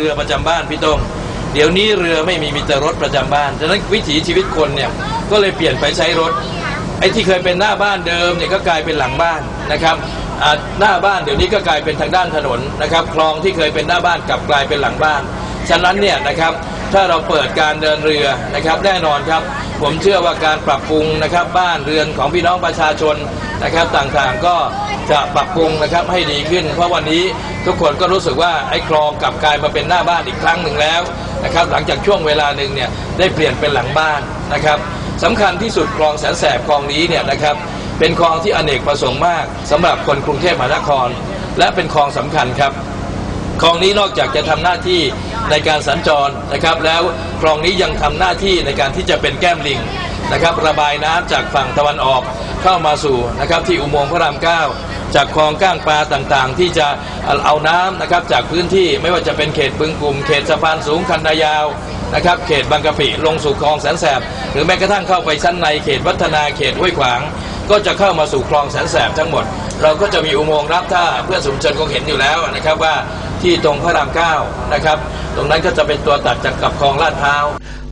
เรือประจำบ้านพี่ต้งเดี๋ยวนี้เรือไม่มีมีแต่รถประจำบ้านฉะนั้นวิถีชีวิตคนเนี่ยก็เลยเปลี่ยนไปใช้รถไอ้ที่เคยเป็นหน้าบ้านเดิมเนี่ยก็กลายเป็นหลังบ้านนะครับหน้าบ้านเดี๋ยวนี้ก็กลายเป็นทางด้านถนนนะครับ คลองที่เคยเป็นหน้าบ้านกลับกลายเป็นหลังบ้าน ฉะนั้นเนี่ยนะครับ ถ้าเราเปิดการเดินเรือนะครับ แน่นอนครับ ผมเชื่อว่าการปรับปรุงนะครับ บ้านเรือนของพี่น้องประชาชนนะครับ ต่างๆก็จะปรับปรุงนะครับให้ดีขึ้น เพราะวันนี้ทุกคนก็รู้สึกว่าไอ้คลองกลับกลายมาเป็นหน้าบ้านอีกครั้งหนึ่งแล้วนะครับ หลังจากช่วงเวลาหนึ่งเนี่ยได้เปลี่ยนเป็นหลังบ้านนะครับสำคัญที่สุดคลองแสนแสบคลองนี้เนี่ยนะครับ เป็นคลองที่อเนกประสงค์มากสำหรับคนกรุงเทพมหานคร และเป็นคลองสำคัญครับคลองนี้นอกจากจะทำหน้าที่ ในการสัญจรนะครับ แล้วคลองนี้ยังทำหน้าที่ในการที่จะเป็นแก้มลิงนะครับ ระบายน้ำจากฝั่งตะวันออกเข้ามาสู่นะครับที่อุโมงค์พระรามเก้าจากคลองก้างปลาต่างๆ ที่จะเอาน้ำนะครับจากพื้นที่ไม่ว่าจะเป็นเขตบึงกลุ่ม เขตสะพานสูงคันนายาวนะครับ เขตบางกะปิลงสู่คลองแสนแสบ หรือแม้กระทั่งเข้าไปชั้นในเขตวัฒนาเขตห้วยขวาง ก็จะเข้ามาสู่คลองแสนแสบทั้งหมด เราก็จะมีอุโมงค์รับถ้าเพื่อนสมชนคงเห็นอยู่แล้วนะครับว่า ที่ตรงพระรามเก้านะครับ ตรงนั้นก็จะเป็นตัวตัดจากกับคลองลาดพร้าว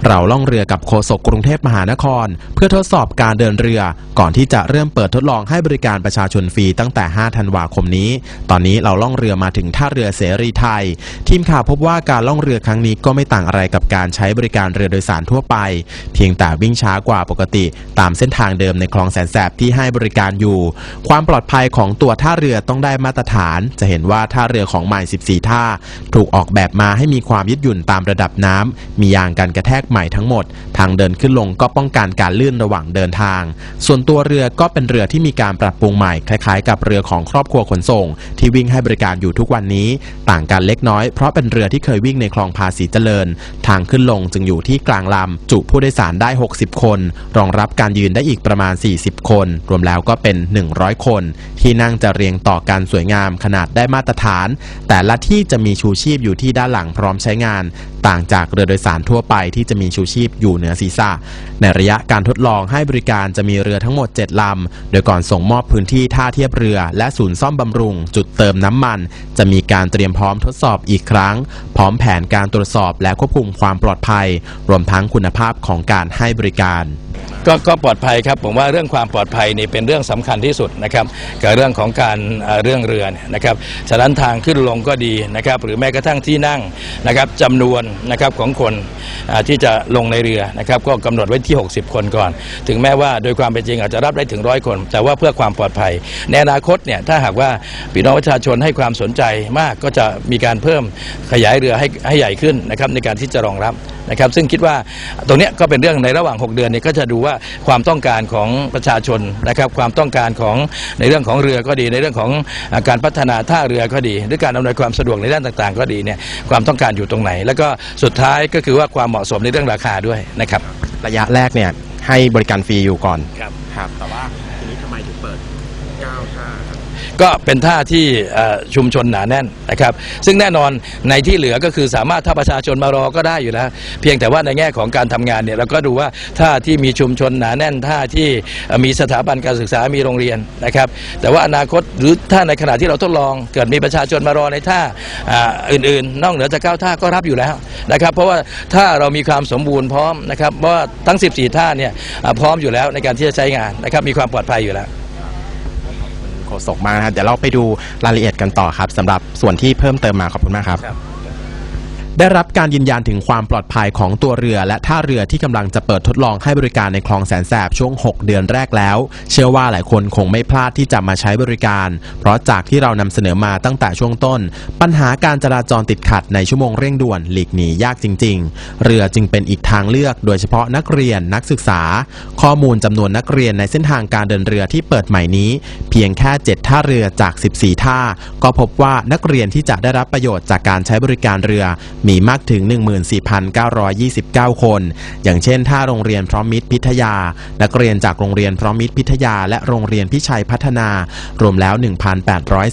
เราล่องเรือกับโฆษกกรุงเทพมหานคร เพื่อทดสอบการเดินเรือ ก่อนที่จะเริ่มเปิดทดลองให้บริการประชาชนฟรีตั้งแต่ 5 ธันวาคมนี้ ตอนนี้เราล่องเรือมาถึงท่าเรือเสรีไทย ทีมข่าวพบว่าการล่องเรือครั้งนี้ก็ไม่ต่างอะไรกับการใช้บริการเรือโดยสารทั่วไป เพียงแต่วิ่งช้ากว่าปกติ ตามเส้นทางเดิมในคลองแสนแสบที่ให้บริการอยู่ ความปลอดภัยของตัวท่าเรือต้องได้มาตรฐาน จะเห็นว่าท่าเรือของใหม่ 14 ท่า ถูกออกแบบมาให้มีความยืดหยุ่นตามระดับน้ำมียางกันกระแทกใหม่ทั้งหมด ทางเดินขึ้นลงก็ป้องกันการลื่นระหว่างเดินทาง ส่วนตัวเรือก็เป็นเรือที่มีการปรับปรุงใหม่คล้ายๆ กับเรือของครอบครัวขนส่ง ที่วิ่งให้บริการอยู่ทุกวันนี้ ต่างกันเล็กน้อยเพราะเป็นเรือที่เคยวิ่งในคลองภาษีเจริญ ทางขึ้นลงจึงอยู่ที่กลางลำจุผู้โดยสารได้ 60 คน รองรับการยืนได้อีกประมาณ 40 คน รวมแล้วก็เป็น 100 คน ที่นั่งจะเรียงต่อกันสวยงามขนาดได้มาตรฐาน แต่ละที่จะมีชูชีพอยู่ที่ด้านหลังพร้อมใช้งานต่างจากเรือโดยสารทั่วไปที่จะมีชูชีพอยู่เหนือศีรษะ ในระยะการทดลองให้บริการจะมีเรือทั้งหมด 7 ลำ โดยก่อนส่งมอบพื้นที่ท่าเทียบเรือ และศูนย์ซ่อมบำรุง จุดเติมน้ำมัน จะมีการเตรียมพร้อมทดสอบอีกครั้ง พร้อมแผนการตรวจสอบและควบคุมความปลอดภัย รวมทั้งคุณภาพของการให้บริการก็ก็ปลอดภัยครับผมว่าเรื่องความปลอดภัยนี่เป็นเรื่องสำคัญที่สุดนะครับกับเรื่องของการเรื่องเรือนนะครับฉะนั้นทางขึ้นลงก็ดีนะครับหรือแม้กระทั่งที่นั่งนะครับจำนวนนะครับของคนที่จะลงในเรือนะครับก็กำหนดไว้ที่ 60 คนก่อน ถึงแม้ว่าโดยความเป็นจริงอาจจะรับได้ถึงร้อยคน แต่ว่าเพื่อความปลอดภัย ในอนาคตเนี่ยถ้าหากว่าพี่น้องประชาชนให้ความสนใจมากก็จะมีการเพิ่มขยายเรือให้ให้ใหญ่ขึ้นนะครับในการที่จะรองรับนะครับซึ่งคิดว่าตรงนี้ก็เป็นเรื่องในระหว่าง 6 เดือนเนี่ยก็จะดูว่าความต้องการของประชาชนนะครับความต้องการของในเรื่องของเรือก็ดี ในเรื่องของการพัฒนาท่าเรือก็ดี หรือการอำนวยความสะดวกในด้านต่างๆ ก็ดีเนี่ยความต้องการอยู่ตรงไหน แล้วก็สุดท้ายก็คือว่าความเหมาะสมในเรื่องราคาด้วยนะครับ ระยะแรกเนี่ยให้บริการฟรีอยู่ก่อนครับ ครับแต่ว่าทีนี้ทำไมถึงเปิด9ท่า ก็เป็นท่าที่ชุมชนหนาแน่นนะครับ ซึ่งแน่นอนในที่เหลือก็คือสามารถถ้าประชาชนมารอก็ได้อยู่แล้ว เพียงแต่ว่าในแง่ของการทำงานเนี่ยเราก็ดูว่าท่าที่มีชุมชนหนาแน่นท่าที่มีสถาบันการศึกษามีโรงเรียนนะครับ แต่ว่าอนาคตหรือถ้าในขณะที่เราทดลอง เกิดมีประชาชนมารอในท่าอ,อื่นๆ นอกเหนือจากเก้าท่าก็รับอยู่แล้วนะครับ เพราะว่าถ้าเรามีความสมบูรณ์พร้อมนะครับว่าทั้ง 14 ท่าเนี่ยพร้อมอยู่แล้วในการที่จะใช้งานนะครับมีความปลอดภัยอยู่แล้ว โฆษกมากนะครับเดี๋ยวเราไปดูรายละเอียดกันต่อครับสำหรับส่วนที่เพิ่มเติมมาขอบคุณมากครับ ได้รับการยืนยันถึงความปลอดภัยของตัวเรือ และท่าเรือที่กำลังจะเปิดทดลองให้บริการในคลองแสนแสบช่วง 6 เดือนแรกแล้ว เชื่อว่าหลายคนคงไม่พลาดที่จะมาใช้บริการ เพราะจากที่เรานำเสนอมาตั้งแต่ช่วงต้น ปัญหาการจราจรติดขัดในชั่วโมงเร่งด่วนหลีกหนียากจริง ๆ เรือจึงเป็นอีกทางเลือก โดยเฉพาะนักเรียนนักศึกษา ข้อมูลจำนวนนักเรียนในเส้นทางการเดินเรือที่เปิดใหม่นี้ เพียงแค่ 7 ท่าเรือจาก 14 ท่า ก็พบว่านักเรียนที่จะได้รับประโยชน์จากการใช้บริการเรือมีมากถึง 14,929 คน อย่างเช่นท่าโรงเรียนพร้อมมิตรพิทยา นักเรียนจากโรงเรียนพร้อมมิตรพิทยา และโรงเรียนพิชัยพัฒนา รวมแล้ว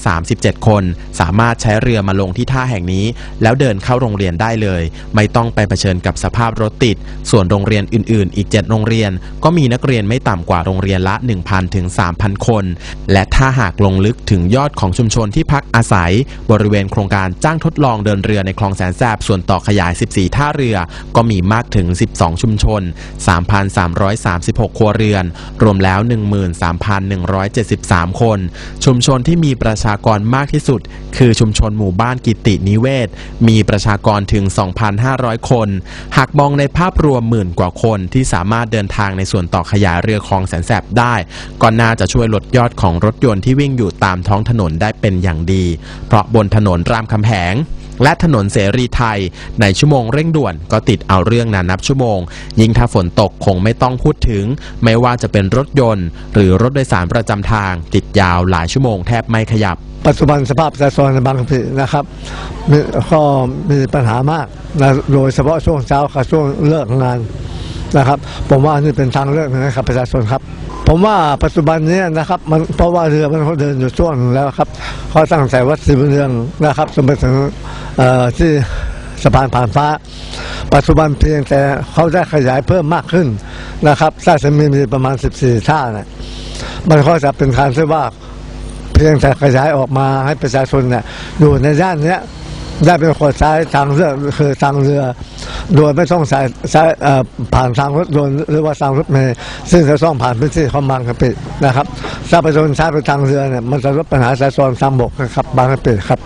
1,837 คน สามารถใช้เรือมาลงที่ท่าแห่งนี้ แล้วเดินเข้าโรงเรียนได้เลย ไม่ต้องไปเผชิญกับสภาพรถติด ส่วนโรงเรียนอื่น ๆ อีก 7 โรงเรียน ก็มีนักเรียนไม่ต่ำกว่าโรงเรียนละ 1,000 ถึง 3,000 คน และถ้าหากลงลึกถึงยอดของชุมชนที่พักอาศัย บริเวณโครงการจ้างทดลองเดินเรือในคลองแสนแสบส่วนต่อขยาย 14 ท่าเรือ ก็มีมากถึง 12 ชุมชน 3,336 ครัวเรือน รวมแล้ว 13,173 คน ชุมชนที่มีประชากรมากที่สุด คือชุมชนหมู่บ้านกิตินิเวศ มีประชากรถึง 2,500 คน หากมองในภาพรวมหมื่นกว่าคนที่สามารถเดินทางในส่วนต่อขยายเรือคลองแสนแสบได้ ก็น่าจะช่วยลดยอดของรถยนต์ที่วิ่งอยู่ตามท้องถนนได้เป็นอย่างดี เพราะบนถนนรามคำแหง และถนนเสรีไทย ในชั่วโมงเร่งด่วนก็ติดเอาเรื่องนานนับชั่วโมง ยิ่งถ้าฝนตกคงไม่ต้องพูดถึง ไม่ว่าจะเป็นรถยนต์ หรือรถโดยสารประจำทาง ติดยาวหลายชั่วโมงแทบไม่ขยับ ปัจจุบันสภาพจราจรในบางกะปินะครับมีก็มีปัญหามากโดยเฉพาะช่วงเช้ากับช่วงเลิกงาน นะครับ ผมว่านี่เป็นทางเลือกหนึงให้กับประชาชนครับ ผมว่าปัจจุบันนี้นะครับมันเพราะว่าเรือมันเขาเดินอยู่ช่วงแล้วครับเขาตั้งแต่วัดศรีบุเรืองนะครับจนไปถึงเอ่อที่สะพานผ่านฟ้า ปัจจุบันเพียงแต่เขาได้ขยายเพิ่มมากขึ้นนะครับถ้าจะมีมีประมาณ 14 ท่าเนี่ยมันก็จะเป็นการที่ว่าเพียงแต่ขยายออกมาให้ประชาชนเนี่ยอยู่ในย่านเนี้ยได้เป็นคนใช้ทางเรือคือทางเรือ โดยไม่ต้องสายสายผ่านทางรถยนต์หรือว่าทางรถเมล์ซึ่งจะต้องผ่านพื้นที่ของบางกะปินะครับถ้าประชนใช้ไปทางเรือเนี่ยมันจะลดปัญหาสายซ้อนทางบกนะครับบางกะปิครับ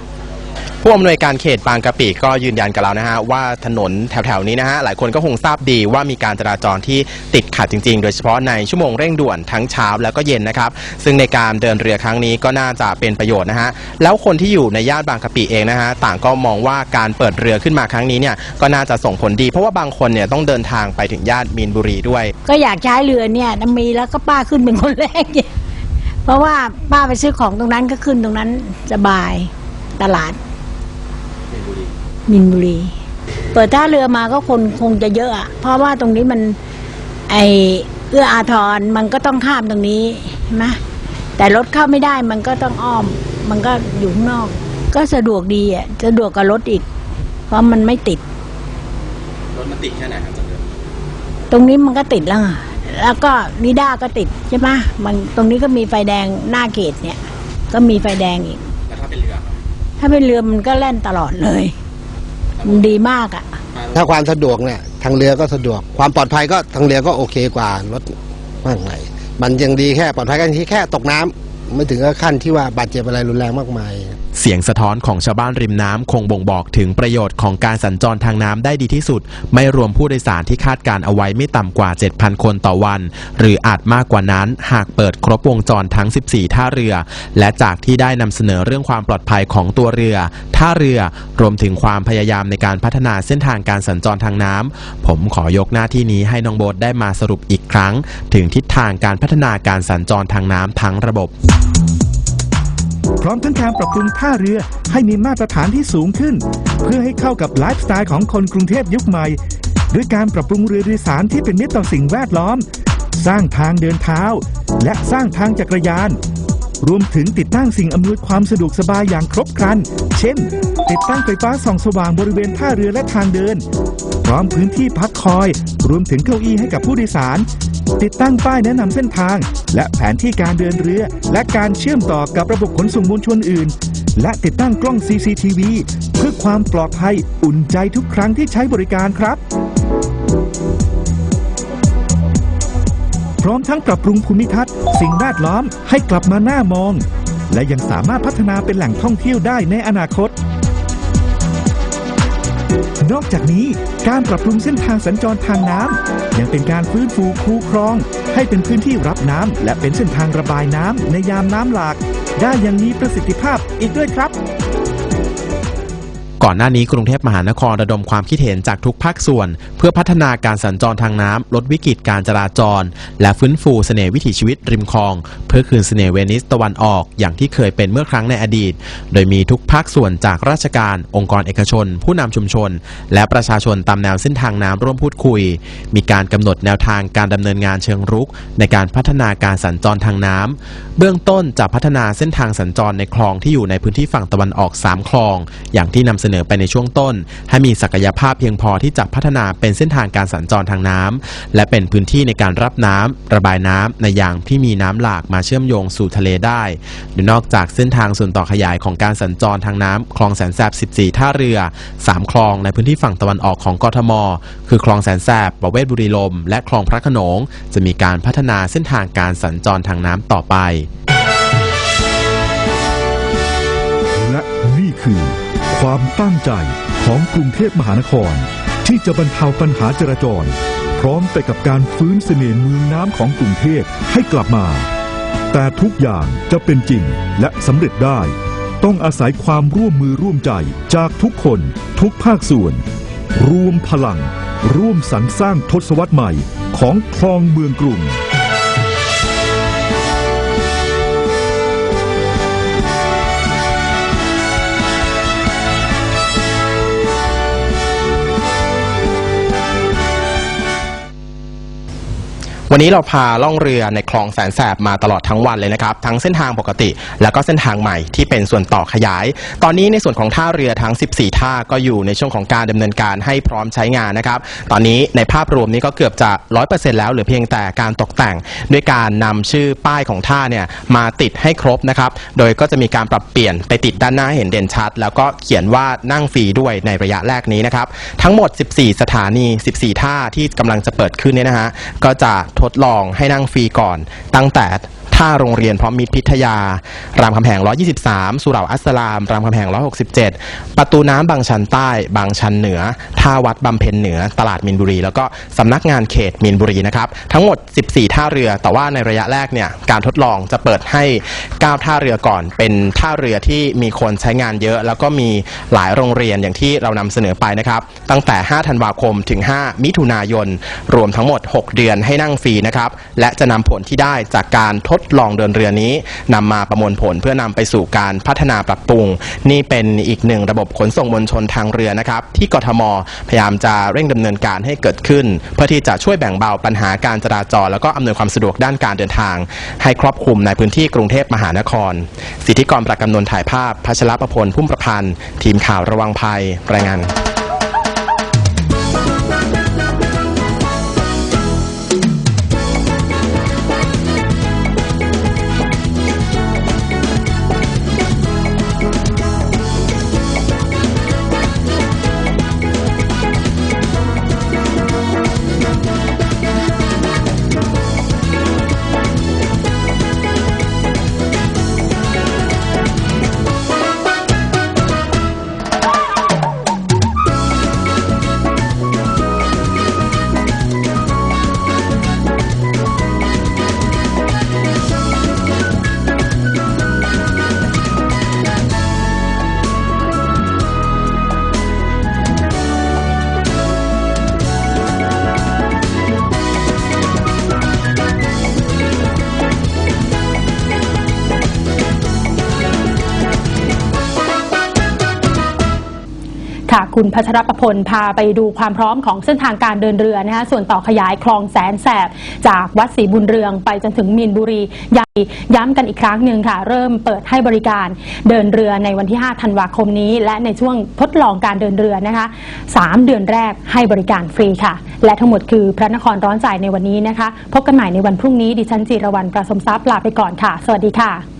ผู้อำนวยการเขตบางกะปิก็ยืนยันกับเรานะฮะว่าถนนแถวๆนี้นะฮะหลายคนก็คงทราบดีว่ามีการจราจรที่ติดขัดจริง ๆ โดยเฉพาะในชั่วโมงเร่งด่วนทั้งเช้าแล้วก็เย็นนะครับซึ่งในการเดินเรือครั้งนี้ก็น่าจะเป็นประโยชน์นะฮะแล้วคนที่อยู่ในย่านบางกะปิเองนะฮะต่างก็มองว่าการเปิดเรือขึ้นมาครั้งนี้เนี่ยก็น่าจะส่งผลดี เพราะว่าบางคนเนี่ยต้องเดินทางไปถึงย่านมีนบุรีด้วย ก็อยากใช้เรือเนี่ยน้ำมีแล้วก็ป้าขึ้นเป็นคนแรกเนี่ยเพราะว่าป้าไปซื้อของตรงนั้นก็ขึ้นตรงนั้นสบายตลาด มินบุรี เปิดท่าเรือมาก็คนคงจะเยอะอะเพราะว่าตรงนี้มันไอเอื้ออาทรมันก็ต้องข้ามตรงนี้ใช่ไหมแต่รถเข้าไม่ได้มันก็ต้องอ้อม มันก็อยู่ข้างนอก ก็สะดวกดีอะสะดวกกับรถอีก เพราะมันไม่ติด รถมันติดแค่ไหนครับตรงนี้มันก็ติดแล้วอะแล้วก็นิด้าก็ติดใช่ไหมมันตรงนี้ก็มีไฟแดงหน้าเกตเนี่ย ก็มีไฟแดงอีกแล้วถ้าเป็นเรือ ถ้าเป็นเรือมันก็แล่นตลอดเลย มันดีมากอะ่ะ ถ้าความสะดวกเนี่ยทางเรือก็สะดวก ความปลอดภัยก็ทางเรือก็โอเคกว่ารถมากไงมันยังดีแค่ปลอดภัยกันที่แค่ตกน้ำไม่ถึงกับขั้นที่ว่าบาดเจ็บอะไรรุนแรงมากมาย เสียงสะท้อนของชาวบ้านริมน้ำคงบ่งบอกถึงประโยชน์ของการสัญจรทางน้ำได้ดีที่สุด ไม่รวมผู้โดยสารที่คาดการเอาไว้ไม่ต่ำกว่า 7,000 คนต่อวัน หรืออาจมากกว่านั้นหากเปิดครบวงจรทั้ง 14 ท่าเรือ และจากที่ได้นำเสนอเรื่องความปลอดภัยของตัวเรือ ท่าเรือรวมถึงความพยายามในการพัฒนาเส้นทางการสัญจรทางน้ำผมขอยกหน้าที่นี้ให้น้องโบทได้มาสรุปอีกครั้ง ถึงทิศทางการพัฒนาการสัญจรทางน้ำทั้งระบบ พร้อมทั้งการปรับปรุงท่าเรือให้มีมาตรฐานที่สูงขึ้น เพื่อให้เข้ากับไลฟ์สไตล์ของคนกรุงเทพยุคใหม่ ด้วยการปรับปรุงเรือโดยสารที่เป็นมิตรต่อสิ่งแวดล้อม สร้างทางเดินเท้า และสร้างทางจักรยาน รวมถึงติดตั้งสิ่งอำนวยความสะดวกสบายอย่างครบครัน เช่น ติดตั้งไฟฟ้าส่องสว่างบริเวณท่าเรือและทางเดิน พร้อมพื้นที่พักคอย รวมถึงเก้าอี้ให้กับผู้โดยสาร ติดตั้งป้ายแนะนำเส้นทาง และแผนที่การเดินเรือ และการเชื่อมต่อกับระบบขนส่งมวลชนอื่น และติดตั้งกล้อง CCTV เพื่อความปลอดภัยอุ่นใจทุกครั้งที่ใช้บริการครับ พร้อมทั้งปรับปรุงภูมิทัศน์ สิ่งแวดล้อมให้กลับมาหน้ามอง และยังสามารถพัฒนาเป็นแหล่งท่องเที่ยวได้ในอนาคต นอกจากนี้การปรับปรุงเส้นทางสัญจรทางน้ำยังเป็นการฟื้นฟูคูคลอง ให้เป็นพื้นที่รับน้ำและเป็นเส้นทางระบายน้ำในยามน้ำหลาก ได้อย่างมีประสิทธิภาพอีกด้วยครับ ก่อนหน้านี้กรุงเทพมหานครระดมความคิดเห็นจากทุกภาคส่วน เพื่อพัฒนาการสัญจรทางน้ำลดวิกฤตการจราจร และฟื้นฟูเสน่ห์วิถีชีวิตริมคลอง เพื่อคืนเสน่ห์เวนิสตะวันออกอย่างที่เคยเป็นเมื่อครั้งในอดีต โดยมีทุกภาคส่วนจากราชการ องค์กรเอกชน ผู้นำชุมชน และประชาชนตามแนวเส้นทางน้ำร่วมพูดคุย มีการกำหนดแนวทางการดำเนินงานเชิงรุก ในการพัฒนาการสัญจรทางน้ำเบื้องต้นจะพัฒนาเส้นทางสัญจรในคลองที่อยู่ในพื้นที่ฝั่งตะวันออก 3 คลอง อย่างที่นำเสนอไปในช่วงต้น ให้มีศักยภาพเพียงพอที่จะพัฒนาเป็นเส้นทางการสัญจรทางน้ำและเป็นพื้นที่ในการรับน้ำระบายน้ำในยามที่มีน้ำหลากมาเชื่อมโยงสู่ทะเลได้โดยนอกจากเส้นทางส่วนต่อขยายของการสัญจรทางน้ำคลองแสนแสบ 14 ท่าเรือ 3 คลองในพื้นที่ฝั่งตะวันออกของกทม คือคลองแสนแสบประเวศบุรีลม และคลองพระขนง จะมีการพัฒนาเส้นทางการสัญจรทางน้ำต่อไป และนี่คือ ความตั้งใจของกรุงเทพมหานคร ที่จะบรรเทาปัญหาจราจร พร้อมไปกับการฟื้นเสน่ห์เมืองน้ำของกรุงเทพให้กลับมา แต่ทุกอย่างจะเป็นจริงและสำเร็จได้ ต้องอาศัยความร่วมมือร่วมใจจากทุกคนทุกภาคส่วน รวมพลัง ร่วมสรรสร้างทศวรรษใหม่ของคลองเมืองกรุง วันนี้เราพาล่องเรือในคลองแสนแสบมาตลอดทั้งวันเลยนะครับ ทั้งเส้นทางปกติ แล้วก็เส้นทางใหม่ที่เป็นส่วนต่อขยาย ตอนนี้ในส่วนของท่าเรือทั้ง 14 ท่าก็อยู่ในช่วงของการดำเนินการให้พร้อมใช้งานนะครับ ตอนนี้ในภาพรวมนี้ก็เกือบจะ 100%แล้วเหลือเพียงแต่การตกแต่ง ด้วยการนำชื่อป้ายของท่าเนี่ยมาติดให้ครบนะครับ โดยก็จะมีการปรับเปลี่ยนไปติดด้านหน้าให้เห็นเด่นชัด แล้วก็เขียนว่านั่งฟรีด้วยในระยะแรกนี้นะครับ ทั้งหมด 14 สถานี 14 ท่าที่กำลังจะเปิดขึ้นเนี่ยนะฮะก็จะทดลองให้นั่งฟรีก่อน ตั้งแต่ ท่าโรงเรียนพร้อมมิตรพิทยา รามคำแหง 123 สุเหร่าอัสลาม รามคำแหง 167 ประตูน้ำบางชันใต้ บางชันเหนือ ท่าวัดบำเพ็ญเหนือ ตลาดมีนบุรี แล้วก็สำนักงานเขตมีนบุรีนะครับ ทั้งหมด 14 ท่าเรือ แต่ว่าในระยะแรกเนี่ย การทดลองจะเปิดให้ 9 ท่าเรือก่อน เป็นท่าเรือที่มีคนใช้งานเยอะ แล้วก็มีหลายโรงเรียนอย่างที่เรานำเสนอไปนะครับ ตั้งแต่ 5 ธันวาคม ถึง 5 มิถุนายน รวมทั้งหมด 6 เดือนให้นั่งฟรีนะครับ และจะนำผลที่ได้จากการทดลองเดินเรือนี้นำมาประมวลผลเพื่อนำไปสู่การพัฒนาปรับปรุง นี่เป็นอีกหนึ่งระบบขนส่งมวลชนทางเรือนะครับ ที่กทมพยายามจะเร่งดำเนินการให้เกิดขึ้น เพื่อที่จะช่วยแบ่งเบาปัญหาการจราจร แล้วก็อำนวยความสะดวกด้านการเดินทาง ให้ครอบคลุมในพื้นที่กรุงเทพมหานคร สิทธิกรประกำนนถ่ายภาพพัชรประพลพุ่มประพันธ์ ทีมข่าวระวังภัยรายงาน ค่ะ คุณพัชรประพลพาไปดูความพร้อมของเส้นทางการเดินเรือนะคะส่วนต่อขยายคลองแสนแสบ จากวัดศรีบุญเรืองไปจนถึงมีนบุรีย้ำย้ำกันอีกครั้งหนึ่งค่ะ เริ่มเปิดให้บริการเดินเรือในวันที่ 5 ธันวาคมนี้ และในช่วงทดลองการเดินเรือนะคะ 3 เดือนแรกให้บริการฟรีค่ะ และทั้งหมดคือพระนครร้อนใจในวันนี้นะคะ พบกันใหม่ในวันพรุ่งนี้ดิฉันจิรวรรณประสมทรัพย์ลาไปก่อนค่ะ สวัสดีค่ะ